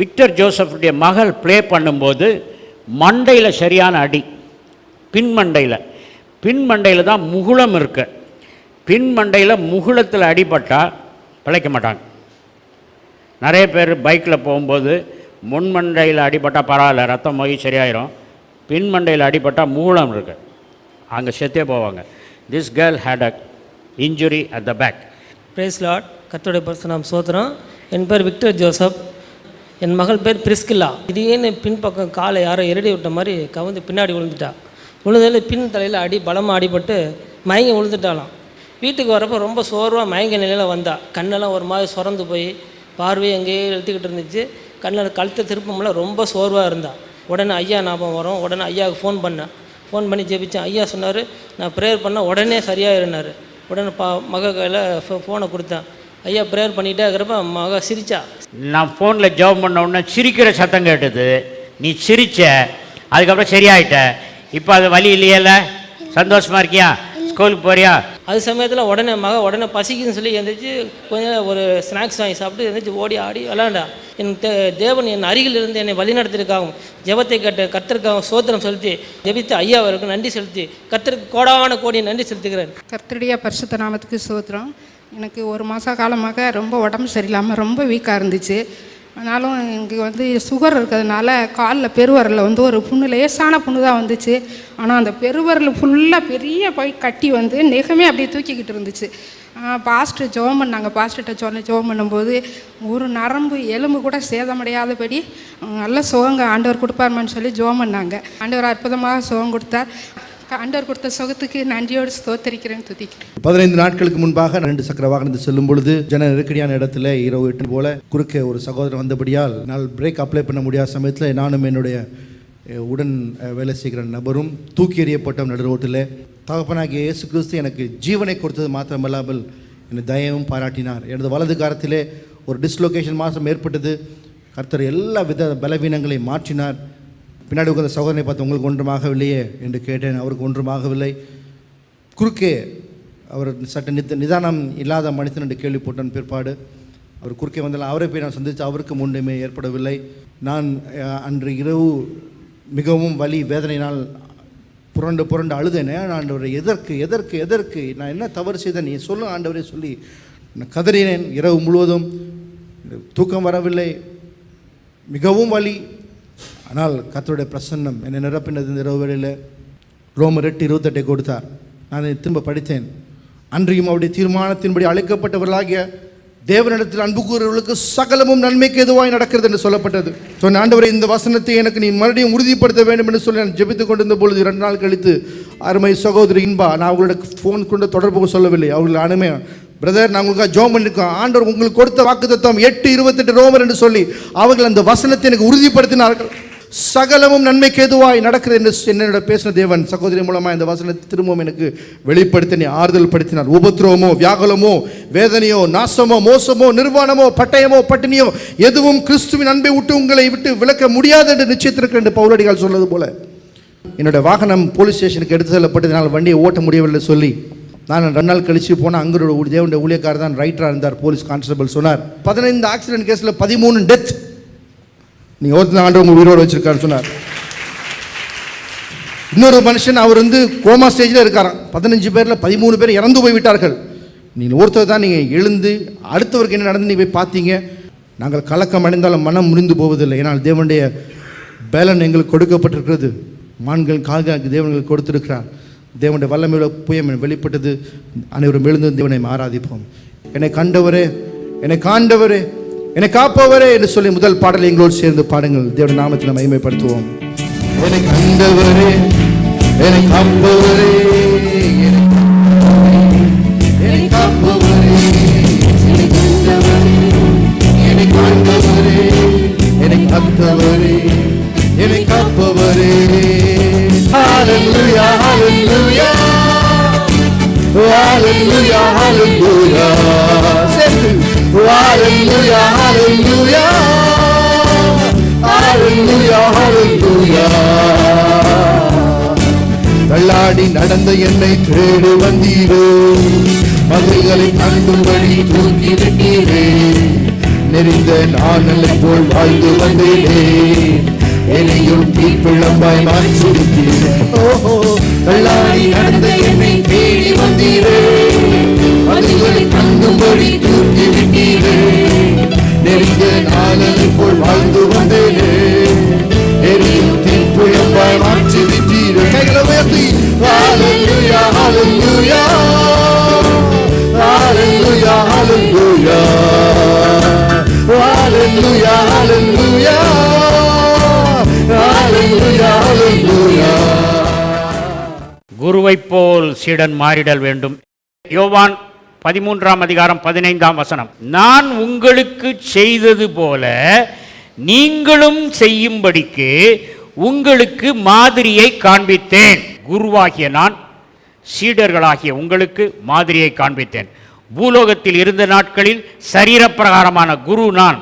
Victor ஜோசஃபுடைய மகள் play பண்ணும்போது மண்டையில் சரியான அடி. பின்மண்டையில். பின்மண்டையில் தான் முகுளம் இருக்கு. பின்மண்டையில் முகுளத்தில் அடிபட்டால் பிழைக்க மாட்டாங்க. நிறைய பேர் பைக்கில் போகும்போது முன்மண்டையில் அடிபட்டால் பரவாயில்ல ரத்தம் போய் சரியாயிரும். பின்மண்டையில் அடிபட்டால் மூலம் இருக்கு. அங்கே செத்தே போவாங்க. This girl had a injury at the back praise Lord person நாம் சோத்திரம். என் பேர் விக்டர் ஜோசப் என் மகள் பேர் பிரிஸ்கில்லா. திடீர்னு பின்பக்கம் காலை யாரோ எரடி விட்ட மாதிரி கவுந்து பின்னாடி விழுந்துட்டா. விழுந்ததில் பின் தலையில் அடி பலமாக அடிபட்டு மயங்கி விழுந்துட்டாலாம் வீட்டுக்கு வரப்போ ரொம்ப சோர்வாக மயங்க நிலையில் வந்தா. கண்ணெல்லாம் ஒரு மாதிரி சுரந்து போய் பார்வையை எங்கேயே இழுத்துக்கிட்டு இருந்துச்சு. கண்ணில் கழுத்தை திருப்பமுல ரொம்ப சோர்வாக இருந்தா. உடனே ஐயா ஞாபகம் வரும். உடனே ஐயாவுக்கு ஃபோன் பண்ணேன் ஃபோன் பண்ணி ஜெபித்தேன் ஐயா சொன்னார் நான் ப்ரேயர் பண்ணால் உடனே சரியாயிருந்தார் உடனே பா மக கையில் ஃபோனை கொடுத்தேன் ஐயா ப்ரேயர் பண்ணிகிட்டே இருக்கிறப்ப மக சிரிச்சா. நான் ஃபோனில் ஜாப் பண்ண உடனே சிரிக்கிற சத்தம் கேட்டது. நீ சிரிச்ச அதுக்கப்புறம் சரியாயிட்ட. இப்போ அது வலி இல்லையல்ல சந்தோஷமா இருக்கியா? ஸ்கூலுக்கு போறியா? அது சமயத்தில் உடனே மக உடனே பசிக்குதுன்னு சொல்லி எழுந்திரிச்சு கொஞ்சம் ஒரு ஸ்நாக்ஸ் வாங்கி சாப்பிட்டு எழுந்திரிச்சு ஓடி ஆடி விளாண்டா என் தே- தேவன் என் அருகில் இருந்து என்னை வழிநடத்திருக்காகவும் ஜெபத்தை கேட்ட கத்திற்காகவும் சோத்திரம் செலுத்தி ஜெபித்த ஐயாவிற்கு நன்றி செலுத்தி கத்திற்கு கோடான கோடி நன்றி செலுத்துகிறேன். கர்த்தருடைய பரிசுத்த நாமத்துக்கு சோத்திரம். எனக்கு ஒரு மாத காலமாக ரொம்ப உடம்பு சரியில்லாமல் ரொம்ப வீக்காக இருந்துச்சு. ஆனாலும் எனக்கு வந்து சுகர் இருக்கிறதுனால காலில் பெருவரில் வந்து ஒரு புண்ணு லேசான புண்ணு தான் வந்துச்சு. ஆனால் அந்த பெருவரில் ஃபுல்லாக பெரிய போய் கட்டி வந்து நெகமே அப்படியே தூக்கிக்கிட்டு இருந்துச்சு. பாஸ்ட்டு ஜோம் பண்ணாங்க. பாஸ்ட்டை சொன்ன ஜோம் பண்ணும்போது ஒரு நரம்பு எலும்பு கூட சேதமடையாதபடி நல்ல சுகங்க ஆண்டவர் கொடுப்பாருமான்னு சொல்லி ஜோம் பண்ணாங்க. ஆண்டவர் அற்புதமாக சுகம் கொடுத்தார். ஆண்டவர் கொடுத்த சுகத்துக்கு நன்றியோடு ஸ்தோத்தரிக்கிறேன் துதிக்கிறேன் பதினைந்து நாட்களுக்கு முன்பாக ரெண்டு சக்கர வாகனத்தில் செல்லும் பொழுது ஜன நெருக்கடியான இடத்துல இரவு எட்டு போல குறுக்கே ஒரு சகோதரன் வந்தபடியால் நான் பிரேக் அப்ளை பண்ண முடியாத சமயத்தில் நானும் என்னுடைய உடன் வேலை செய்கிற நபரும் தூக்கி எறியப்பட்ட நடு ரோட்டில். தகப்பனாகிய இயேசு கிறிஸ்து எனக்கு ஜீவனை கொடுத்தது மாத்திரமல்லாமல் என்னை தயவும் பாராட்டினார். எனது வலது காரத்திலே ஒரு டிஸ்லொகேஷன் மாதம் ஏற்பட்டது. கர்த்தர் எல்லா வித பலவீனங்களையும் மாற்றினார். பின்னாடி உட்கார்ந்த சகோதரனை பார்த்து உங்களுக்கு ஒன்றுமாகவில்லையே? என்று கேட்டேன். அவருக்கு ஒன்றுமாகவில்லை. குறுக்கே அவர் சட்ட நித்த நிதானம் இல்லாத மனிதன் என்று கேள்விப்பட்டேன் பிற்பாடு. அவர் குறுக்கே வந்தால் அவரை போய் நான் சந்தித்து அவருக்கு முன்னுமே ஏற்படவில்லை. நான் அன்று இரவு மிகவும் வலி வேதனையினால் புரண்டு புரண்டு அழுதேனே. ஆண்டவரை எதற்கு எதற்கு எதற்கு? நான் என்ன தவறு செய்தேன்? நீ சொல்லும் ஆண்டவரே சொல்லி. நான் கதறினேன் இரவு முழுவதும். தூக்கம் வரவில்லை. மிகவும் வலி ஆனால் கத்தருடைய பிரசன்னம் என்னை நிரப்பினது இந்த இரவு வேளையில். ரோமர் எட்டு இருபத்தெட்டை கொடுத்தார். நான் இதை திரும்ப படித்தேன். அன்றையும் அவருடைய தீர்மானத்தின்படி அழைக்கப்பட்டவர்களாகிய தேவனிடத்தில் அன்பு கூறுவர்களுக்கு சகலமும் நன்மைக்கு எதுவாய் நடக்கிறது என்று சொல்லப்பட்டது. சொன்ன ஆண்டவரை இந்த வசனத்தை எனக்கு நீ மறுபடியும் உறுதிப்படுத்த வேண்டும் என்று சொல்லி நான் ஜெபித்துக் கொண்டிருந்த பொழுது இரண்டு நாள் கழித்து அருமை சகோதரி இன்பா நான் அவங்களோட ஃபோன் கொண்டு தொடர்பு சொல்லவில்லை. அவர்கள் அனுமை பிரதர் நான் உங்களுக்காக ஜோம் பண்ணிருக்கோம். ஆண்டவர் உங்களுக்கு கொடுத்த வாக்குத்தத்தம் எட்டு இருபத்தெட்டு ரோமர் என்று சொல்லி அவர்கள் அந்த வசனத்தை எனக்கு உறுதிப்படுத்தினார்கள். சகலமும் நன்மைக்கு எதுவாய் நடக்கிறது என்று என்னோட பேசின தேவன் சகோதரி மூலமாக இந்த வசனத்தை திரும்பவும் எனக்கு வெளிப்படுத்தி நீ ஆறுதல் படுத்தினார் உபத்திரவமோ வியாகுலமோ வேதனையோ நாசமோ மோசமோ நிர்வாணமோ பட்டயமோ பட்டினியோ எதுவும் கிறிஸ்துவின் அன்பை விட்டு உங்களை விட்டு விளக்க முடியாது என்று நிச்சயத்திற்கு என்று பௌரடிகள் சொன்னது போல. என்னோட வாகனம் போலீஸ் ஸ்டேஷனுக்கு எடுத்து செல்லப்பட்டதினால் வண்டியை ஓட்ட முடியவில்லை சொல்லி நான் ரெண்டு நாள் கழிச்சு போனால் அங்கே ஒரு தேவனுடைய ஊழியக்காரர் தான் ரைட்டராக இருந்தார் போலீஸ் கான்ஸ்டபிள் சொன்னார். பதினைந்து ஆக்சிடென்ட் கேஸில் பதிமூணு டெத் நீங்கள் ஒருத்தர் ஆண்டு உங்கள் உயிரோடு வச்சுருக்கான்னு சொன்னார். இன்னொரு மனுஷன் அவர் வந்து கோமா ஸ்டேஜில் இருக்காராம். பதினஞ்சு பேரில் பதிமூணு பேர் இறந்து போய் விட்டார்கள். நீங்கள் ஒருத்தர் தான் நீங்கள் எழுந்து அடுத்தவருக்கு என்ன நடந்து நீ போய் பார்த்தீங்க? நாங்கள் கலக்கம் அடைந்தாலும் மனம் முறிந்து போவதில்லை. ஏன்னால் தேவனுடைய பேலன் எங்களுக்கு கொடுக்கப்பட்டிருக்கிறது. மான்கள் கால்களுக்கு தேவன்களுக்கு கொடுத்திருக்கிறார். தேவனுடைய வல்லமையுள்ள புயம் வெளிப்பட்டது. அனைவரும் எழுந்து தேவனை ஆராதிப்போம். என்னை கண்டவரே என்னை காண்டவரே என்னை காப்பவரே என்று சொல்லி முதல் பாடலை எங்களோடு சேர்ந்து பாடுங்கள். தேவனுடைய நாமத்தில் மகிமைப்படுத்துவோம். என்னை கண்டவரே என்னை காப்பவரே என்னை காப்பவரே என்னை கண்டவரே என்னை காண்டவரே என்னை காத்தவரே என்னை காப்பவரே. ஹalleluya ஹalleluya ஹalleluya oh, ஹalleluya சேர்த்து hallelujah, hallelujah, hallelujah, hallelujah. தள்ளாடி நடந்த என்னை தேடு வந்தீரே. மதுகளை கண்டுபடி தூக்கி விட்டீரே. நெறிந்த நாணலை போல் வாழ்ந்து வந்தீரே. என்னையும் தீப்பிழம்பாய் மாற்றிருக்கிறேன் ஓஹோ தள்ளாடி நடந்த என்னை குருவைப் போல் சீடன் மாறிடல் வேண்டும். யோவான் பதிமூன்றாம் அதிகாரம் பதினைந்தாம் வசனம். நான் உங்களுக்கு செய்தது போல நீங்களும் செய்யும்படிக்கு உங்களுக்கு மாதிரியை காண்பித்தேன். குருவாகிய நான் சீடர்களாகிய உங்களுக்கு மாதிரியை காண்பித்தேன். பூலோகத்தில் இருந்த நாட்களில் சரீரப்பிரகாரமான குரு நான்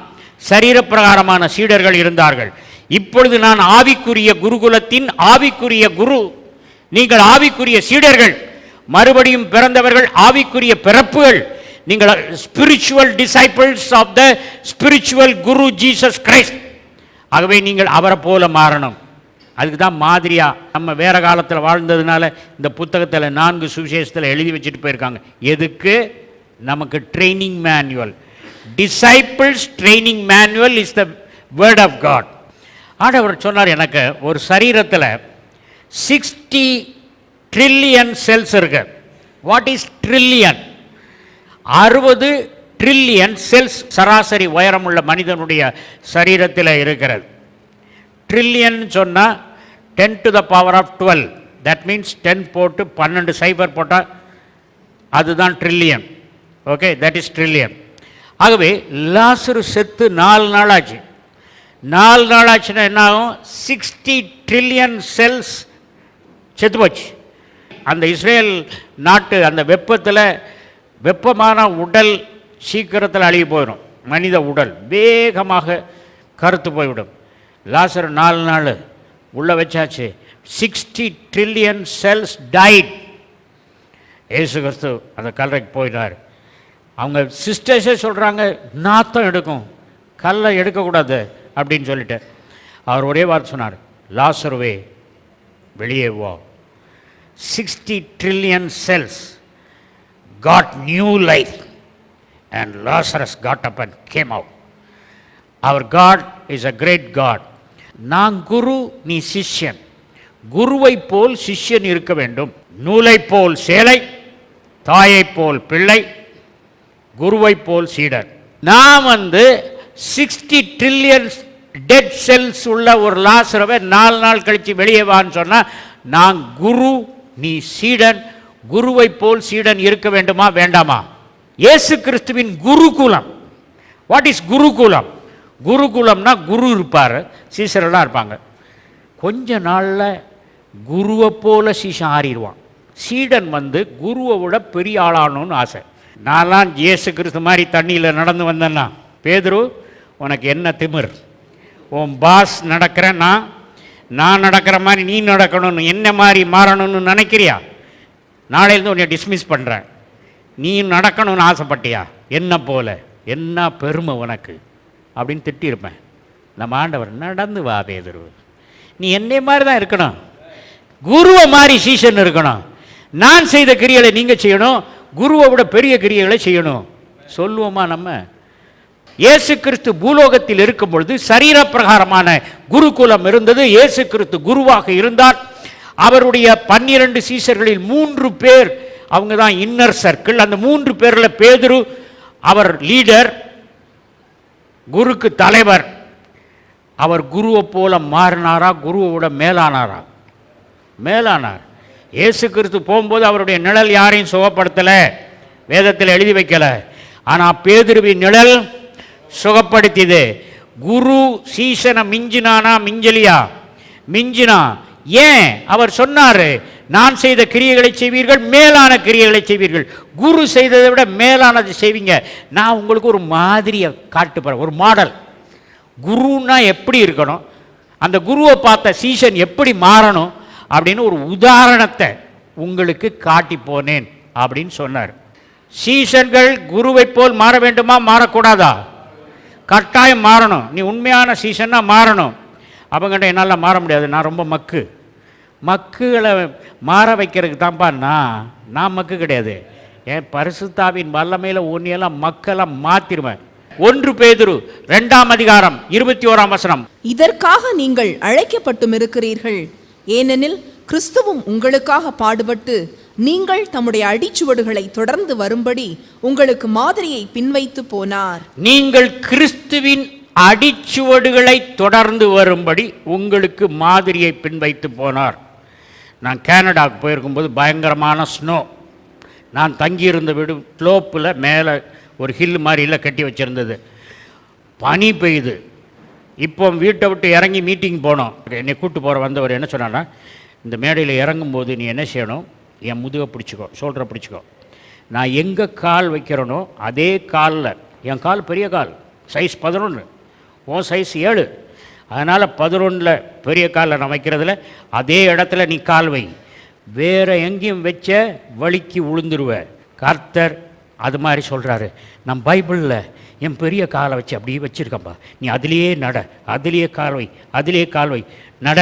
சரீரப்பிரகாரமான சீடர்கள் இருந்தார்கள். இப்பொழுது நான் ஆவிக்குரிய குருகுலத்தின் ஆவிக்குரிய குரு நீங்கள் ஆவிக்குரிய சீடர்கள் மறுபடியும் பிறந்தவர்கள் ஆவிக்குரிய பிறப்புகள் நீங்கள் spiritual disciples of the spiritual guru Jesus Christ ஆகவே நீங்கள் அவரை போல மாறணும். அதுக்கு தான் மாதிரியா நம்ம வேற காலத்தில் வாழ்ந்ததுனால இந்த புத்தகத்தில் நான்கு சுவிசேஷத்தில் எழுதி வச்சுட்டு போயிருக்காங்க. எதுக்கு? நமக்கு training manual disciples training manual is the word of God ஆண்டவர் சொன்னார் எனக்கு ஒரு சரீரத்தில் சிக்ஸ்டி ட்ரில்லியன் செல்ஸ் இருக்கு வாட் இஸ் ட்ரில்லியன் அறுபது ட்ரில்லியன் செல்ஸ் சராசரி உயரமுள்ள மனிதனுடைய சரீரத்தில் இருக்கிறது. ட்ரில்லியன் சொன்னால் ten to the power of twelve that means ten போட்டு பன்னெண்டு சைபர் போட்டால் அதுதான் trillion okay that is trillion ஆகவே லாசரு செத்து நாலு நாள் ஆச்சு. நாலு நாள் ஆச்சுன்னா என்ன ஆகும்? சிக்ஸ்டி ட்ரில்லியன் செல்ஸ் செத்து போச்சு. அந்த இஸ்ரேல் நாட்டு அந்த வெப்பத்தில் வெப்பமான உடல் சீக்கிரத்தில் அழுகி போயிடும். மனித உடல் வேகமாக கருத்து போய்விடும். லாசர் நாலு நாள் உள்ளே வச்சாச்சு. சிக்ஸ்டி ட்ரில்லியன் செல்ஸ் டைட் ஏசு கிறிஸ்து அந்த கல்லறைக்கு போயிட்டார். அவங்க சிஸ்டர்ஸே சொல்கிறாங்க நாத்தம் எடுக்கும் கல்லை எடுக்கக்கூடாது அப்படின்னு சொல்லிட்டு. அவர் ஒரே வார்த்தை சொன்னார் லாசர்வே வெளியே வா. Sixty trillion cells got new life and Lazarus got up and came out our God is a great God நான் குரு நீ சிஷ்யன். குருவைப் போல் சிஷ்யன் இருக்க வேண்டும். நூலைப் போல் சேலை தாயைப் போல் பிள்ளை குருவைப் போல் சீடர் நான் வந்து சிக்ஸ்டி ட்ரில்லியன் டெட் செல்ஸ் உள்ள ஒரு லாசரவை நாலு நாள் கழித்து வெளியே வான்னு சொன்னால் நான் குரு நீ சீடன் குருவைப் போல் சீடன் இருக்க வேண்டுமா வேண்டாமா? இயேசு கிறிஸ்துவின் குருகுலம். வாட் இஸ் குருகுலம்? குருகுலம்னா குரு இருப்பார் சீசரெல்லாம் இருப்பாங்க. கொஞ்ச நாளில் குருவை போல சீசன் ஆறிடுவான். சீடன் வந்து குருவை விட பெரிய ஆளானுன்னு ஆசை. நான்லாம் இயேசு கிறிஸ்து மாதிரி தண்ணியில் நடந்து வந்தேன்னா பேதுரு உனக்கு என்ன திமிர்? உன் பாஸ் நடக்கிறேன் நான் நான் நடக்கிற மாதிரி நீ நடக்கணும்னு என்ன மாதிரி மாறணும்னு நினைக்கிறியா? நாளையிலேருந்து உன்னை டிஸ்மிஸ் பண்ணுறேன் நீ நடக்கணும்னு ஆசைப்பட்டியா? என்ன போல? என்ன பெருமை உனக்கு? அப்படின்னு திட்டியிருப்பேன். நம்ம ஆண்டவர் நடந்து வா பேதுரு. நீ என்னை மாதிரி தான் இருக்கணும். குருவை மாதிரி சீசன் இருக்கணும். நான் செய்த கிரியைகளை நீங்கள் செய்யணும். குருவை விட பெரிய கிரியைகளை செய்யணும். சொல்லுவோமா நம்ம? இயேசு கிறிஸ்து பூலோகத்தில் இருக்கும் பொழுது சரீரப்பிரகாரமான குருகுலம் இருந்தது. இயேசு கிறிஸ்து குருவாக இருந்தார். அவருடைய பன்னிரண்டு சீசர்களில் மூன்று பேர் அவங்க தான் இன்னர் சர்க்கிள். அந்த மூன்று பேரில் பேதுரு அவர் லீடர் குருக்கு தலைவர். அவர் குருவை போல மாறினாரா? குருவோட மேலானாரா? மேலானார். இயேசு கிறிஸ்து போகும்போது அவருடைய நிழல் யாரையும் சுகப்படுத்தலை. வேதத்தில் எழுதி வைக்கலை. ஆனால் பேதுருவின் நிழல் சுகப்படுத்தியது. குரு சீசனை மிஞ்சினானா மிஞ்சலியா? மிஞ்சினா. ஏன்? அவர் சொன்னார் நான் செய்த கிரியைகளை செய்வீர்கள் மேலான கிரியைகளை செய்வீர்கள். குரு செய்ததை விட மேலானதை செய்வீங்க. நான் உங்களுக்கு ஒரு மாதிரியை காட்டு ஒரு மாடல். குருன்னா எப்படி இருக்கணும்? அந்த குருவை பார்த்த சீசன் எப்படி மாறணும்? அப்படின்னு ஒரு உதாரணத்தை உங்களுக்கு காட்டி போனேன் அப்படின்னு சொன்னார். சீசன்கள் குருவைப் போல் மாற வேண்டுமா? மாறக்கூடாதா? கட்டாயம் மாறணும். நீ உண்மையான சீசன்னா மாறணும். அவங்ககிட்ட என்னால் மாற முடியாது. நான் ரொம்ப மக்கு. மக்குகளை மாற வைக்கிறதுக்கு தான்ப்பா நான். நான் மக்கு கிடையாது. என் பரிசுத்தாவின் வல்லமையில் ஒன்றியெல்லாம் மக்கெல்லாம் மாற்றிடுவேன் ஒன்று பேதுரு ரெண்டாம் அதிகாரம் இருபத்தி ஓராம் வசனம். இதற்காக நீங்கள் அழைக்கப்பட்டும் இருக்கிறீர்கள் ஏனெனில் கிறிஸ்துவும் உங்களுக்காக பாடுபட்டு நீங்கள் தம்முடைய அடிச்சுவடுகளை தொடர்ந்து வரும்படி உங்களுக்கு மாதிரியை பின்வைத்து போனார். நீங்கள் கிறிஸ்துவின் அடிச்சுவடுகளை தொடர்ந்து வரும்படி உங்களுக்கு மாதிரியை பின்வைத்து போனார். நான் கேனடாவுக்கு போயிருக்கும்போது பயங்கரமான ஸ்னோ நான் தங்கியிருந்த வீடு ஸ்லோப்பில் மேலே ஒரு ஹில் மாதிரியில் கட்டி வச்சுருந்தது. பனி பெய்யுது. இப்போ வீட்டை விட்டு இறங்கி மீட்டிங் போனோம். என்னை கூப்பிட்டு போகிற வந்தவர் என்ன சொன்னான்னா இந்த மேடையில் இறங்கும்போது நீ என்ன செய்யணும்? என் முதுகை பிடிச்சிக்கோ ஷோல்டரை பிடிச்சிக்கோ. நான் எங்கே கால் வைக்கிறேனோ அதே காலில் என் கால் பெரிய கால் சைஸ் பதினொன்று உன் சைஸ் ஏழு. அதனால் பதினொன்றில் பெரிய காலில் நான் வைக்கிறதுல அதே இடத்துல நீ கால் வை. வேறு எங்கேயும் வச்ச வலிக்கு விழுந்துருவ கர்த்தர் அது மாதிரி சொல்கிறாரு நான் பைபிளில் என் பெரிய காலை வச்சு அப்படியே வச்சுருக்கேன்ப்பா நீ அதிலேயே நட அதிலேயே கால் வை அதிலேயே கால் வை. நட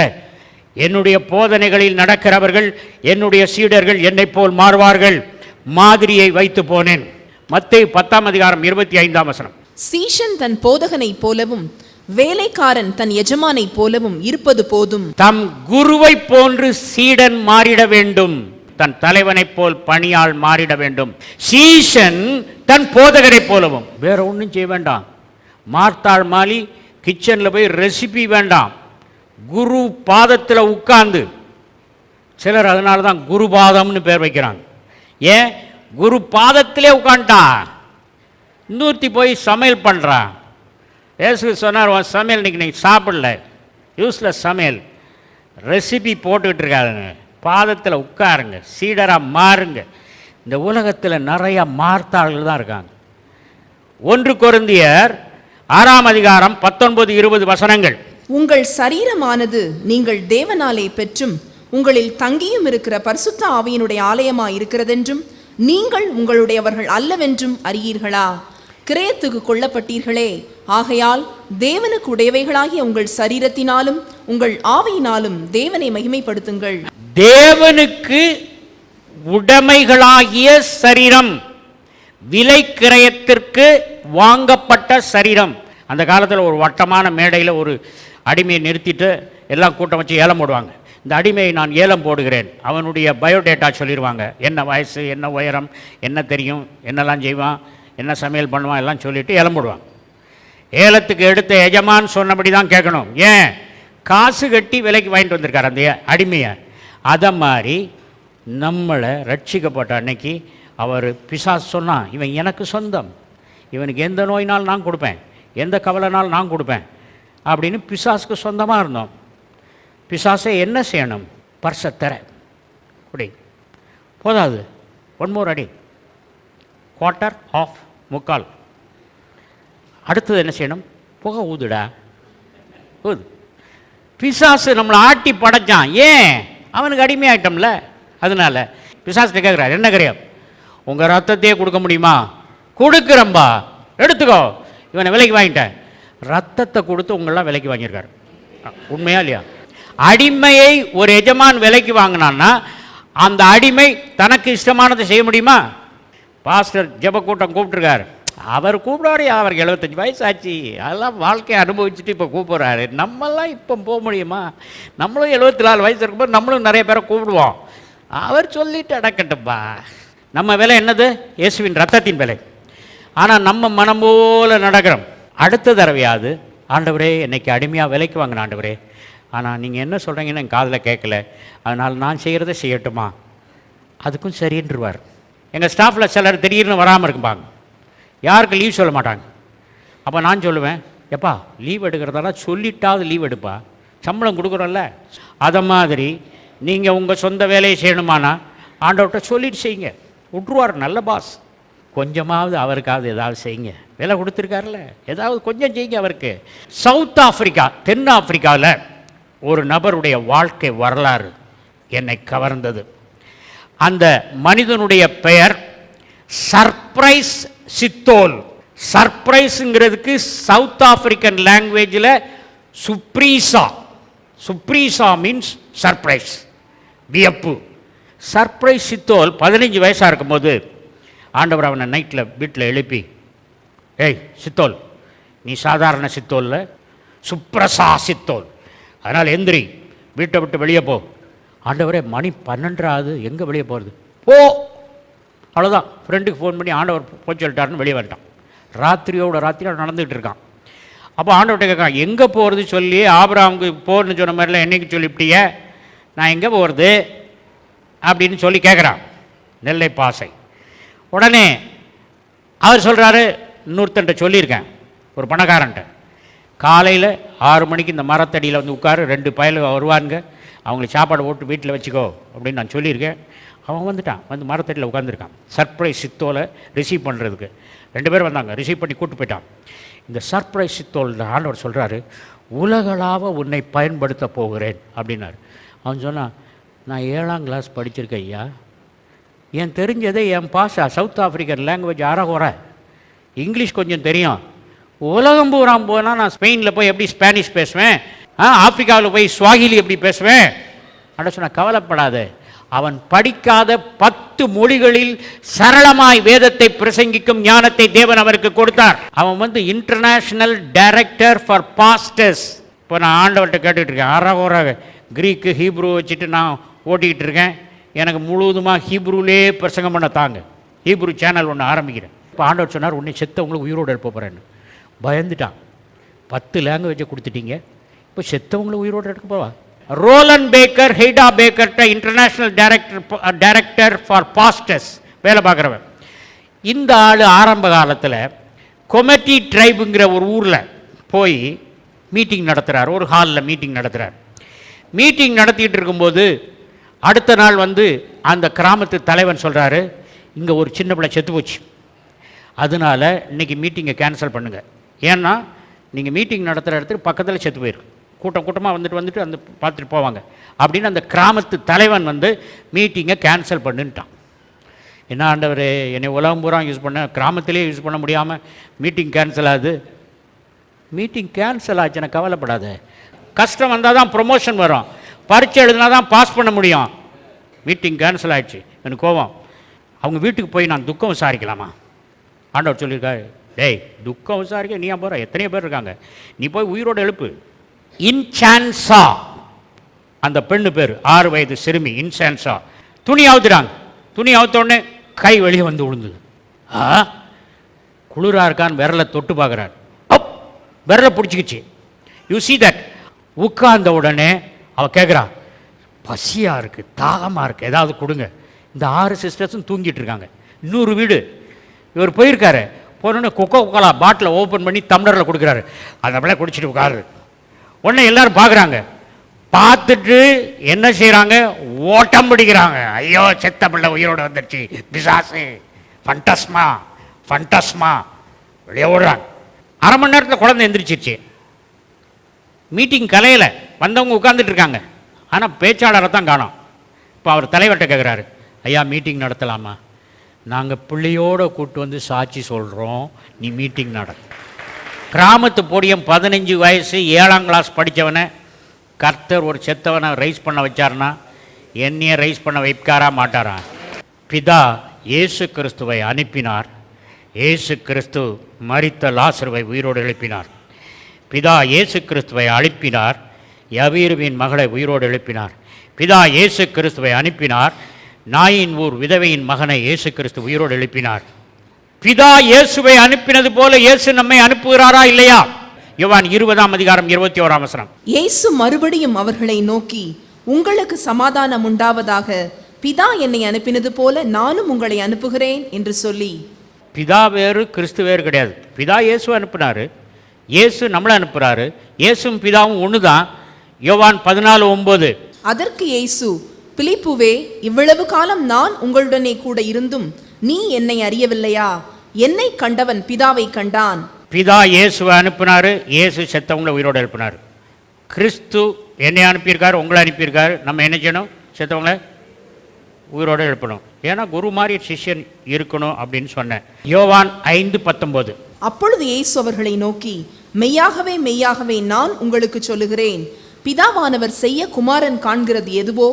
என்னுடைய போதனைகளில் நடக்கிறவர்கள் என்னுடைய சீடர்கள் என்னைப் போல் மாறுவார்கள். மாதிரியை வைத்து போனேன். மத்தேயு பத்தாம் அதிகாரம் இருபத்தி ஐந்தாம் வசனம். சீஷன் தன் போதகனைப் போலவும் வேலைக்காரன் தன் எஜமானைப் போலவும் இருப்பது போதும். தம் குருவைப் போன்று சீடன் மாறிட வேண்டும். தன் தலைவனைப் போல் பணியாள் மாறிட வேண்டும். சீஷன் தன் போதகரைப் போலவும். வேற ஒன்றும் செய்ய வேண்டாம். மார்த்தாள் மாலி கிச்சனில் போய் ரெசிபி வேண்டாம். குரு பாதத்தில் உட்கார்ந்து. சிலர் அதனால தான் குரு பாதம்னு பேர் வைக்கிறாங்க. ஏன்? குரு பாதத்திலே உட்காந்துட்டான் இன்னொருத்தி போய் சமையல் பண்ணுறான் ஏசு சொன்னார் உன் சமையல் இன்றைக்கி நீங்கள் சாப்பிடல. யூஸ்லெஸ் சமையல். ரெசிபி போட்டுக்கிட்டு இருக்காதுங்க பாதத்தில் உட்காருங்க. சீடராக மாறுங்க. இந்த உலகத்தில் நிறையா மார்த்தாள்கள் தான் இருக்காங்க. ஒன்று கொருந்தியர் ஆறாம் அதிகாரம் பத்தொன்பது இருபது வசனங்கள். உங்கள் சரீரமானது நீங்கள் தேவனாலே பெற்றும் உங்களில் தங்கியும் இருக்கிற பரிசுத்த ஆவியினுடைய ஆலயமாய் இருக்கிறதென்றும் நீங்கள் உங்களுடையவர்கள் அல்லவென்றும் அறியீர்களா? கிரயத்துக்கு கொல்லப்பட்டீர்களே. ஆகையால் தேவனுக்கு உடையவைகளாகிய உங்கள் சரீரத்தினாலும் உங்கள் ஆவியினாலும் தேவனை மகிமைப்படுத்துங்கள். தேவனுக்கு உடைமைகளாகிய சரீரம் விலை கிரயத்திற்கு வாங்கப்பட்ட சரீரம். அந்த காலத்தில் ஒரு வட்டமான மேடையில் ஒரு அடிமையை நிறுத்திட்டு எல்லாம் கூட்டம் வச்சு ஏலம் போடுவாங்க. இந்த அடிமையை நான் ஏலம் போடுகிறேன். அவனுடைய பயோடேட்டா சொல்லிடுவாங்க என்ன வயசு என்ன உயரம் என்ன தெரியும் என்னெல்லாம் செய்வான் என்ன சமையல் பண்ணுவான் எல்லாம் சொல்லிவிட்டு ஏலம் போடுவான் ஏலத்துக்கு எடுத்த எஜமான் சொன்னபடி தான் கேட்கணும். ஏன்? காசு கட்டி விலைக்கு வாங்கிட்டு வந்திருக்கார் அந்த அடிமையை. அதை மாதிரி நம்மளை ரட்சிக்கப்பட்ட அன்னைக்கு அவர் பிசாஸ் சொன்னான் இவன் எனக்கு சொந்தம். இவனுக்கு எந்த நோயினால் நான் கொடுப்பேன். எந்த கவலைனால் நான் கொடுப்பேன். அப்படின்னு பிசாசுக்கு சொந்தமாக இருந்தோம். பிசாசை என்ன செய்யணும்? பர்சை தர. குடி. போதாது. ஒன் மோர் அடி. குவார்ட்டர் ஆஃப் முக்கால். அடுத்தது என்ன செய்யணும்? புகை ஊதுடா. ஊது. பிசாசு நம்மளை ஆட்டி படைச்சான். ஏன்? அவனுக்கு அடிமையாயிட்டோம்ல. அதனால. பிசாசு கேட்குறாரு என்ன கரையா உங்கள் ரத்தத்தையே கொடுக்க முடியுமா? கொடுக்குறம்பா எடுத்துக்கோ. இவனை விலைக்கு வாங்கிட்டேன். ரத்தத்தை கொடுத்து உங்களெலாம் விலைக்கு வாங்கியிருக்காரு. உண்மையா இல்லையா? அடிமையை ஒரு எஜமான் விலைக்கு வாங்கினான்னா அந்த அடிமை தனக்கு இஷ்டமானதை செய்ய முடியுமா? பாஸ்டர் ஜெபக்கூட்டம் கூப்பிட்டுருக்காரு. அவர் கூப்பிடாரு அவருக்கு எழுபத்தஞ்சு வயசு ஆச்சு அதெல்லாம் வாழ்க்கையை அனுபவிச்சுட்டு இப்போ கூப்பிட்றாரு. நம்மெல்லாம் இப்போ போக முடியுமா? நம்மளும் எழுபத்தி நாலு வயசு இருக்கும்போது நம்மளும் நிறைய பேரை கூப்பிடுவோம். அவர் சொல்லிட்டு அடக்கட்டும்பா நம்ம விலை என்னது? இயேசுவின் ரத்தத்தின் விலை. ஆனால் நம்ம மனம் போல நடக்கிறோம். அடுத்த தடவையாவது ஆண்டவரே என்னைக்கு அடிமையாக விலைக்கு வாங்கின ஆண்டவரே. ஆனால் நீங்கள் என்ன சொல்கிறீங்கன்னு என் காதில் கேட்கல அதனால் நான் செய்கிறத செய்யட்டுமா? அதுக்கும் சரின்றுவார் எங்கள் ஸ்டாஃபில் சிலர் திடீர்னு வராமல் இருக்கும்பாங்க. யாருக்கு லீவ் சொல்ல மாட்டாங்க. அப்போ நான் சொல்லுவேன் எப்பா லீவ் எடுக்கிறதெல்லாம் சொல்லிட்டாவது லீவ் எடுப்பா. சம்பளம் கொடுக்குறோம்ல. அதை மாதிரி நீங்கள் உங்கள் சொந்த வேலையை செய்யணுமானா ஆண்டவர்கிட்ட சொல்லிட்டு செய்யுங்க. விட்ருவார் நல்ல பாஸ். கொஞ்சமாவது அவருக்காவது ஏதாவது செய்யுங்க. விலை கொடுத்துருக்காருல்ல ஏதாவது கொஞ்சம் செய்யுங்க அவருக்கு. சவுத் ஆஃப்ரிக்கா தென் ஆப்பிரிக்காவில் ஒரு நபருடைய வாழ்க்கை வரலாறு என்னை கவர்ந்தது. அந்த மனிதனுடைய பெயர் சர்ப்ரைஸ் சித்தோல் சர்ப்ரைஸுங்கிறதுக்கு சவுத் ஆப்பிரிக்கன் லாங்குவேஜில் சுப்ரீசா சுப்ரீசா மீன்ஸ் சர்ப்ரைஸ் வியப்பு. சர்ப்ரைஸ் சித்தோல் பதினஞ்சு வயசாக இருக்கும்போது ஆண்டவர் அவனை நைட்டில் வீட்டில் எழுப்பி ஏய் சித்தோல் நீ சாதாரண சித்தோலில் சுப்ரசா சித்தோல். அதனால் எந்திரி வீட்டை விட்டு வெளியே போ. ஆண்டவரே மணி பன்னெண்டாவது எங்கே வெளியே போகிறது போ. அவ்வளோதான் ஃப்ரெண்டுக்கு ஃபோன் பண்ணி ஆண்டவர் போய் சொல்லிட்டாருன்னு வெளியே வந்துட்டான். ராத்திரியோட ராத்திரியோட நடந்துகிட்டு இருக்கான். அப்போ ஆண்டவர்கிட்ட கேட்கான் எங்கே போகிறது சொல்லி ஆபராமுக்கு போன்னு சொன்ன மாதிரிலாம் என்னைக்கு சொல்லிவிட்டிய நான் எங்கே போகிறது அப்படின்னு சொல்லி கேட்குறான். நெல்லை பாசை. உடனே அவர் சொல்கிறாரு இன்னொருத்தன்ட்ட சொல்லியிருக்கேன் ஒரு பணக்காரன்ட்ட. காலையில் ஆறு மணிக்கு இந்த மரத்தடியில் வந்து உட்காரு ரெண்டு பயலு வருவானுங்க அவங்களுக்கு சாப்பாடு போட்டு வீட்டில் வச்சுக்கோ அப்படின்னு நான் சொல்லியிருக்கேன். அவன் வந்துட்டான் வந்து மரத்தடியில் உட்காந்துருக்கான் சர்ப்ரைஸ் சித்தோலை ரிசீவ் பண்ணுறதுக்கு ரெண்டு பேரும் வந்தாங்க ரிசீவ் பண்ணி கூட்டு போயிட்டான். இந்த சர்ப்ரைஸ் சித்தோல் ஆண்டவர் சொல்கிறாரு உலகளாவ உன்னை பயன்படுத்த போகிறேன் அப்படின்னாரு. அவன் சொன்னான் நான் ஏழாம் கிளாஸ் படிச்சிருக்கேன் ஐயா. என் தெரிஞ்சதை என் பாஷா சவுத் ஆப்பிரிக்கன் லாங்குவேஜ் அறகுற. இங்கிலீஷ் கொஞ்சம் தெரியும். உலகம் பூரா போனால் நான் ஸ்பெயினில் போய் எப்படி ஸ்பானிஷ் பேசுவேன்? ஆ ஆப்பிரிக்காவில் போய் ஸ்வாகிலி எப்படி பேசுவேன்? அட சொன்னால் கவலைப்படாத. அவன் படிக்காத பத்து மொழிகளில் சரளமாய் வேதத்தை பிரசங்கிக்கும் ஞானத்தை தேவன் அவருக்கு கொடுத்தார். அவன் வந்து இன்டர்நேஷனல் டைரக்டர் ஃபார் பாஸ்டர்ஸ் இப்போ நான் ஆண்டவர்கிட்ட கேட்டுக்கிட்டு இருக்கேன். அறகுற. கிரீக்கு ஹீப்ரூ வச்சுட்டு நான் ஓட்டிக்கிட்டு இருக்கேன். எனக்கு முழுவதுமாக ஹீப்ரூலே பிரசங்கம் பண்ண தாங்க. ஹீப்ரு சேனல் ஒன்று ஆரம்பிக்கிறேன். இப்போ ஆண்டவர் சொன்னார் உன்னை செத்தவங்களை உயிரோடு எடுப்ப போகிறேன்னு பயந்துட்டான். பத்து லாங்குவேஜை கொடுத்துட்டீங்க. இப்போ செத்தவங்களை உயிரோடு எடுக்க போவா Rolland Baker Heidi பேக்கர்ட்ட international director director for pastors வேலை பார்க்குறவன். இந்த ஆள் ஆரம்ப காலத்தில் கொமெட்டி ட்ரைபுங்கிற ஒரு ஊரில் போய் மீட்டிங் நடத்துகிறார் ஒரு ஹாலில் மீட்டிங் நடத்துகிறார் மீட்டிங் நடத்திட்டு இருக்கும்போது அடுத்த நாள் வந்து அந்த கிராமத்து தலைவன் சொல்கிறாரு இங்கே ஒரு சின்ன பிள்ளை செத்து போச்சு. அதனால் இன்றைக்கி மீட்டிங்கை கேன்சல் பண்ணுங்கள் ஏன்னா நீங்கள் மீட்டிங் நடத்துகிற இடத்துக்கு பக்கத்தில் செத்து போயிருக்கு. கூட்டம் கூட்டமாக வந்துட்டு வந்துட்டு அந்த பார்த்துட்டு போவாங்க. அப்படின்னு அந்த கிராமத்து தலைவன் வந்து மீட்டிங்கை கேன்சல் பண்ணுன்ட்டான். என்ன ஆண்டவர் என்னை உலகம் பூரா யூஸ் பண்ண கிராமத்திலே யூஸ் பண்ண முடியாமல் மீட்டிங் கேன்சல் ஆகுது. மீட்டிங் கேன்சல் ஆச்சுன்னா கவலைப்படாத. கஷ்டம் வந்தால் தான் ப்ரொமோஷன் வரும். பரீட்சை எழுதினா தான் பாஸ் பண்ண முடியும். மீட்டிங் கேன்சல் ஆயிடுச்சு. எனக்கு கோவம் அவங்க வீட்டுக்கு போய் நான் துக்கம் விசாரிக்கலாமா? ஆண்டவர் சொல்லியிருக்காரு டேய் துக்கம் விசாரிக்க நீ ஏன் போகிற எத்தனையோ பேர் இருக்காங்க. நீ போய் உயிரோடு எழுப்பு. இன்சான்ஸா அந்த பெண்ணு பேர் ஆறு வயது சிறுமி இன்சான்ஸா துணி அவுத்துறாங்க துணி அவுத்தோடனே கை வெளியே வந்து விழுந்தது ஆ? குளிராக இருக்கான்னு விரலை தொட்டு பார்க்குறாரு. அப்! விரலை பிடிச்சிக்கிச்சு. யூ சி தட் உட்கார்ந்த உடனே அவள் கேட்குறா பசியாக இருக்குது தாகமாக இருக்குது ஏதாவது கொடுங்க. இந்த ஆறு சிஸ்டர்ஸும் தூங்கிட்டு இருக்காங்க. இன்னொரு வீடு இவர் போயிருக்காரு. போனோடனே கொக்கோ கோலா பாட்டிலை ஓப்பன் பண்ணி தமிழரில் கொடுக்குறாரு. அந்த பிள்ளை குடிச்சிட்டு உட்காரு உடனே எல்லாரும் பார்க்குறாங்க பார்த்துட்டு என்ன செய்கிறாங்க ஓட்டம் பிடிக்கிறாங்க. ஐயோ செத்த பிள்ளை உயிரோடு வந்துடுச்சு பிசாசு. ஃபண்டஸ்மா ஃபண்டஸ்மா வெளியே ஓடுறாங்க. அரை மணி நேரத்தில் குழந்தை எந்திரிச்சிருச்சு. மீட்டிங் கலையில் வந்தவங்க உட்காந்துட்டு இருக்காங்க. ஆனால் பேச்சாளரை தான் காணோம். இப்போ அவர் தலைவர்கிட்ட கேட்குறாரு ஐயா மீட்டிங் நடத்தலாமா? நாங்கள் பிள்ளையோட கூப்பிட்டு வந்து சாட்சி சொல்கிறோம் நீ மீட்டிங் நட. கிராமத்து போடியம் பதினஞ்சு வயசு ஏழாம் கிளாஸ் படித்தவனை கர்த்தர் ஒரு செத்தவனை ரைஸ் பண்ண வச்சார்னா என்னையே ரைஸ் பண்ண வைக்காரா மாட்டாரா? பிதா இயேசு கிறிஸ்துவை அனுப்பினார். இயேசு கிறிஸ்து மரித்த லாசருவை உயிரோடு எழுப்பினார். பிதா இயேசு கிறிஸ்துவை அனுப்பினார். யவீருவின் மகளை உயிரோடு எழுப்பினார். பிதா இயேசு கிறிஸ்துவை அனுப்பினார். நாயின் ஊர் விதவையின் மகனை இயேசு கிறிஸ்து உயிரோடு எழுப்பினார். பிதா இயேசுவை அனுப்பினது போல இயேசு நம்மை அனுப்புகிறாரா இல்லையா? யோவான் இருபதாம் அதிகாரம் இருபத்தி ஓராம் வசனம். இயேசு மறுபடியும் அவர்களை நோக்கி உங்களுக்கு சமாதானம் உண்டாவதாக பிதா என்னை அனுப்பினது போல நானும் உங்களை அனுப்புகிறேன் என்று சொல்லி. பிதா வேறு கிறிஸ்து வேறு கிடையாது. பிதா இயேசு அனுப்புனாரு. இயேசு நம்மளை அனுப்புகிறாரு இயேசும் பிதாவும் ஒன்று தான் யோவான் பதினாலு ஒம்பது அதற்கு இயேசு பிலிப்புவே இவ்வளவு காலம் நான் உங்களுடனே கூட இருந்தும் நீ என்னை அறியவில்லையா? என்னை கண்டவன் பிதாவை கண்டான். பிதா இயேசுவை அனுப்புனாரு. இயேசு செத்தவங்களை உயிரோடு எழுப்பினார். கிறிஸ்து என்னை அனுப்பியிருக்காரு உங்களை அனுப்பியிருக்காரு. நம்ம என்ன செய்யணும்? செத்தவங்களை உயிரோடு எழுப்பணும். ஏன்னா குரு மாதிரி சிஷ்யன் இருக்கணும் அப்படின்னு சொன்னேன். யோவான் ஐந்து பத்தொம்போது அப்பொழுது இயேசு அவர்களை நோக்கி மெய்யாகவே மெய்யாகவே நான் உங்களுக்கு சொல்லுகிறேன். பிதாவானவர் செய்ய குமாரன் காண்கிறது எதுவோ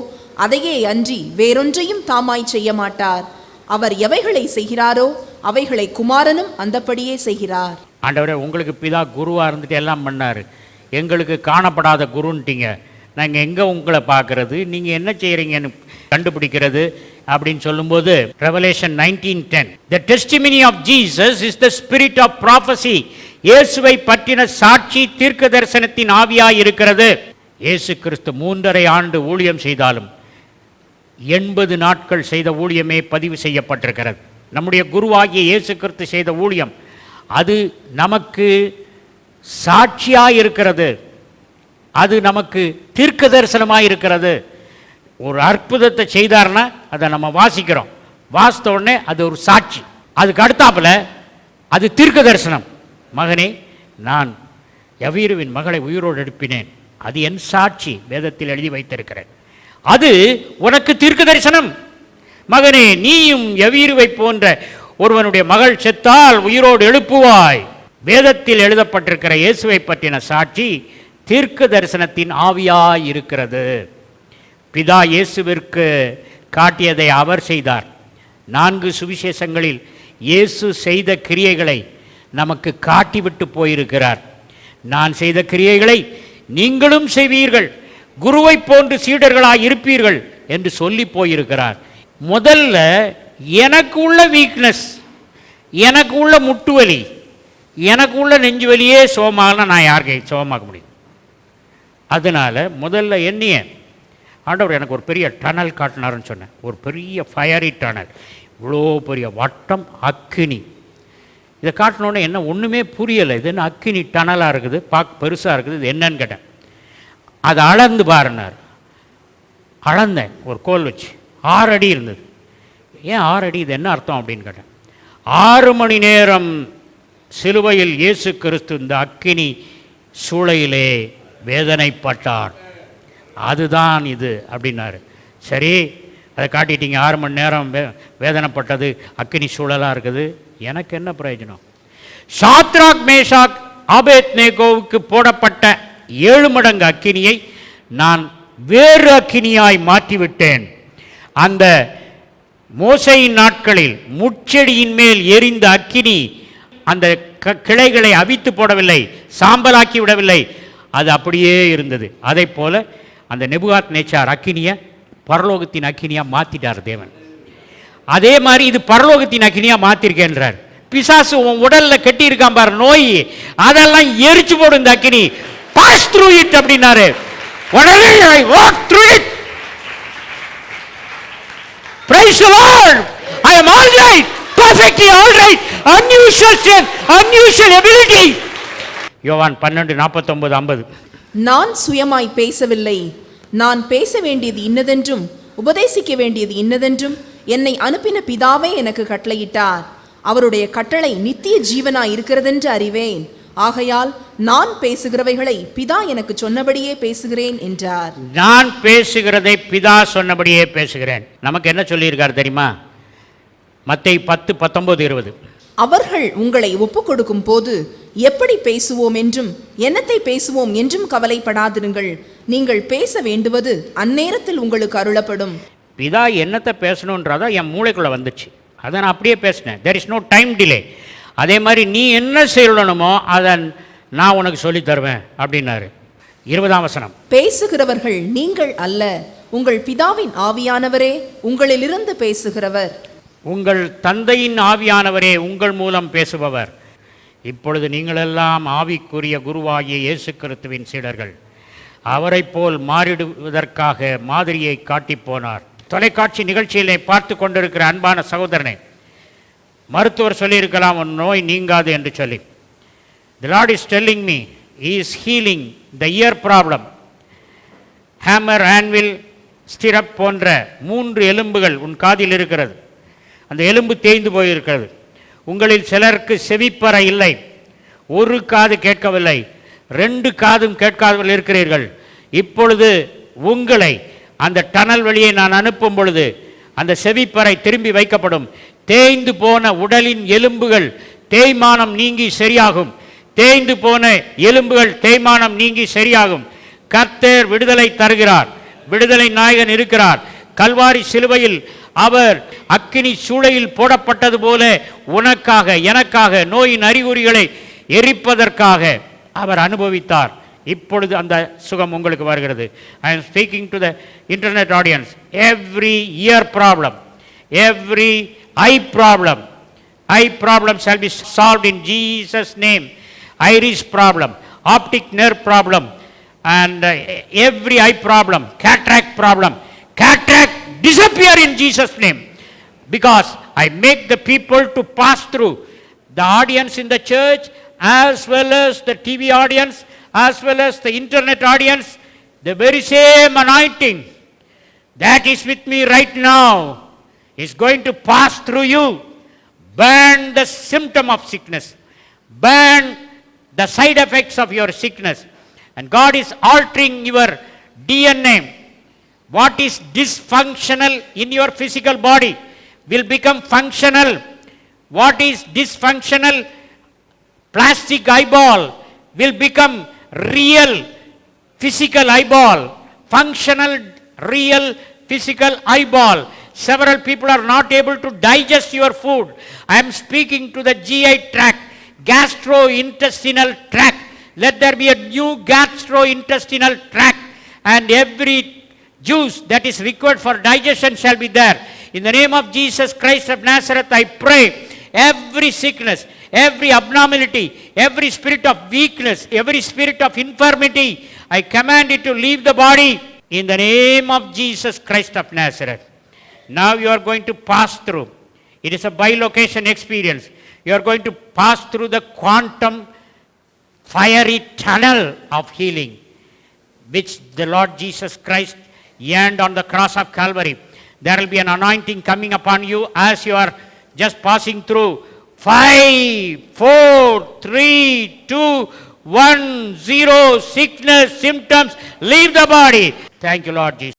அதையே அன்றி வேறொன்றையும் தாமாய் செய்ய மாட்டார். அவர் எவைகளை செய்கிறாரோ அவைகளை குமாரனும் அந்தப்படியே செய்கிறார். ஆண்டவரே உங்களுக்கு பிதா குருவாக இருந்துட்டு எல்லாம் பண்ணார். எங்களுக்கு காணப்படாத குருன்ட்டீங்க. நாங்கள் எங்கே உங்களை பார்க்கறது? நீங்கள் என்ன செய்கிறீங்கன்னு கண்டுபிடிக்கிறது அப்படின்னு சொல்லும்போது Revelation nineteen ten the testimony of Jesus is the spirit of prophecy இயேசுவை பற்றின சாட்சி தீர்க்க தரிசனத்தின் ஆவியாய் இருக்கிறது. இயேசு கிறிஸ்து மூன்றரை ஆண்டு ஊழியம் செய்தாலும் எண்பது நாட்கள் செய்த ஊழியமே பதிவு செய்யப்பட்டிருக்கிறது. நம்முடைய குருவாகிய இயேசு கிறிஸ்து செய்த ஊழியம் அது நமக்கு சாட்சியாக இருக்கிறது. அது நமக்கு தீர்க்க தரிசனமாக இருக்கிறது. ஒரு அற்புதத்தை செய்தார்னா அதை நம்ம வாசிக்கிறோம். வாசித்த உடனே அது ஒரு சாட்சி. அதுக்கு அடுத்தாப்பில் அது தீர்க்க தரிசனம் மகனே நான் யவீருவின் மகளை உயிரோடு எழுப்பினேன் அது என் சாட்சி வேதத்தில் எழுதி வைத்திருக்கிறேன். அது உனக்கு தீர்க்க தரிசனம். மகனே நீயும் யவீருவை போன்ற ஒருவனுடைய மகள் செத்தால் உயிரோடு எழுப்புவாய். வேதத்தில் எழுதப்பட்டிருக்கிற இயேசுவை பற்றின சாட்சி தீர்க்க தரிசனத்தின் ஆவியாய் இருக்கிறது. பிதா இயேசுவிற்கு காட்டியதை அவர் செய்தார். நான்கு சுவிசேஷங்களில் இயேசு செய்த கிரியைகளை நமக்கு காட்டிவிட்டு போயிருக்கிறார். நான் செய்த கிரியைகளை நீங்களும் செய்வீர்கள். குருவைப் போன்று சீடர்களாக இருப்பீர்கள் என்று சொல்லி போயிருக்கிறார். முதல்ல எனக்கு உள்ள வீக்னஸ் எனக்கு உள்ள முட்டு வலி எனக்கு உள்ள நெஞ்சு வலியே சோமாகனா நான் யாருக்கே சோமாக்க முடியும்? அதனால் முதல்ல என்னைய ஆண்டவர் எனக்கு ஒரு பெரிய டனல் காட்டினாருன்னு சொன்னேன். ஒரு பெரிய ஃபயரி டனல் இவ்வளோ பெரிய வட்டம் அக்கினி இதை காட்டினோன்னே என்ன ஒன்றுமே புரியலை. இது அக்கினி டனலாக இருக்குது பார்க்க பெருசாக இருக்குது இது என்னன்னு கேட்டேன். அதை அளந்து பாருனார். அளந்தேன் ஒரு கோல் வச்சு. ஆறு அடி இருந்தது. ஏன் ஆறு அடி இது என்ன அர்த்தம் அப்படின்னு கேட்டேன். ஆறு மணி நேரம் சிலுவையில் இயேசு கிறிஸ்து இந்த அக்கினி சூளையிலே வேதனைப்பட்டார். அதுதான் இது அப்படின்னாரு. சரி அதை காட்டிட்டீங்க. ஆறு மணி நேரம் வே வேதனைப்பட்டது அக்கினி சூழலாக இருக்குது. எனக்கு என்ன பிரயோஜனம்? சாத்ராக் மேஷாக் ஆபேத் நேகோவுக்கு போடப்பட்ட ஏழு மடங்கு அக்கினியை நான் வேறு அக்கினியாய் மாற்றிவிட்டேன். அந்த மோசையின் நாட்களில் முச்செடியின் மேல் எரிந்த அக்கினி அந்த க- கிளைகளை அவித்து போடவில்லை சாம்பலாக்கி விடவில்லை. அது அப்படியே இருந்தது. அதை போல அந்த நெபுகாத் நேச்சார் அக்கினியை பரலோகத்தின் அக்கினியாக மாற்றிட்டார் தேவன். அதே மாதிரி இது பரலோகத்தின் அக்கினியா மாத்திருக்கேன்றார். பிசாசு உன் உடல்ல கட்டி இருக்கான் பாரு நோய். அதெல்லாம் எரிச்சு போடும் இந்த அக்கினி. பாஸ் த்ரூ இட் அப்படின்னாரு. உடனே I walk through it praise the Lord! I am all right perfectly all right, unusual strength, unusual ability. யோவான் பன்னெண்டு நாற்பத்தொன்பது ஐம்பது. நான் சுயமாய் பேசவில்லை. நான் பேச வேண்டியது இன்னதென்றும் உபதேசிக்க வேண்டியது இன்னதென்றும். என்னை அனுப்பின பிதாவே எனக்கு கட்டளையிட்டார். அவருடைய கட்டளை நித்திய ஜீவனாய் இருக்கிறதென்று அறிவேன். ஆகையால் நான் பேசுகிறவைகளை பிதா எனக்கு சொன்னபடியே பேசுகிறேன் என்றார். நான் பேசுகிறதை பிதா சொன்னபடியே பேசுகிறேன். நமக்கு என்ன சொல்லியிருக்கார் தெரியுமா? மத்தை பத்து பத்தொன்பது இருபது. அவர்கள் உங்களை ஒப்புக் கொடுக்கும் போது எப்படி பேசுவோம் என்றும் என்னத்தை பேசுவோம் என்றும் கவலைப்படாதிருங்கள். நீங்கள் பேச வேண்டுவது அந்நேரத்தில் உங்களுக்கு அருளப்படும். பிதா என்னத்தை பேசணுன்றதோ என் மூளைக்குள்ளே வந்துச்சு. அதை நான் அப்படியே பேசினேன். There is no time delay அதே மாதிரி நீ என்ன சொல்லணுமோ அதை நான் உனக்கு சொல்லித் தருவேன் அப்படின்னாரு. இருபதாம் வசனம். பேசுகிறவர்கள் நீங்கள் அல்ல உங்கள் பிதாவின் ஆவியானவரே உங்களிலிருந்து பேசுகிறவர். உங்கள் தந்தையின் ஆவியானவரே உங்கள் மூலம் பேசுபவர். இப்பொழுது நீங்களெல்லாம் ஆவிக்குரிய குருவாகிய இயேசு கிறிஸ்துவின் சீடர்கள். அவரைப் போல் மாறிடுவதற்காக மாதிரியை காட்டிப் போனார். தொலைக்காட்சி நிகழ்ச்சியிலே பார்த்து கொண்டிருக்கிற அன்பான சகோதரனை மருத்துவர் சொல்லியிருக்கலாம் உன் நோய் நீங்காது என்று சொல்லி. The Lord is telling me is healing the ear problem hammer anvil stirrup போன்ற மூன்று எலும்புகள் உன் காதில் இருக்கிறது. அந்த எலும்பு தேய்ந்து போயிருக்கிறது. உங்களில் சிலருக்கு செவிப்பற இல்லை. ஒரு காது கேட்கவில்லை. ரெண்டு காதும் கேட்காதவர்கள் இருக்கிறீர்கள். இப்பொழுது உங்களை அந்த டனல் வழியை நான் அனுப்பும் பொழுது அந்த செவிப்பறை திரும்பி வைக்கப்படும். தேய்ந்து போன உடலின் எலும்புகள் தேய்மானம் நீங்கி சரியாகும். தேய்ந்து போன எலும்புகள் தேய்மானம் நீங்கி சரியாகும். கர்த்தர் விடுதலை தருகிறார். விடுதலை நாயகன் இருக்கிறார். கல்வாரி சிலுவையில் அவர் அக்கினி சூளையில் போடப்பட்டது போல உனக்காக எனக்காக நோயின் அறிகுறிகளை எரிப்பதற்காக அவர் அனுபவித்தார். இப்பொழுது அந்த சுகம் உங்களுக்கு வருகிறது I am speaking to the internet audience every ear problem every eye problem eye problem shall be solve in Jesus name iris problem optic nerve problem and every eye problem cataract problem cataract disappear in Jesus name because I make the people to pass through the audience in the church as well as the TV audience as well as the internet audience, the very same anointing that is with me right now is going to pass through you. Burn the symptom of sickness. Burn the side effects of your sickness. And God is altering your DNA. What is dysfunctional in your physical body will become functional. What is dysfunctional plastic eyeball will become real physical eyeball, functional real physical eyeball. Several people are not able to digest your food. I am speaking to the GI tract, gastrointestinal tract. Let there be a new gastrointestinal tract and every juice that is required for digestion shall be there. In the name of Jesus Christ of Nazareth, I pray every sickness, every abnormality, every spirit of weakness, every spirit of infirmity, I command it to leave the body in the name of Jesus Christ of Nazareth. Now you are going to pass through. It is a bilocation experience. You are going to pass through the quantum fiery tunnel of healing which the Lord Jesus Christ yearned on the cross of Calvary. There will be an anointing coming upon you as you are just passing through. Five, four, three, two, one, zero, sickness, symptoms, leave the body. Thank you, Lord Jesus.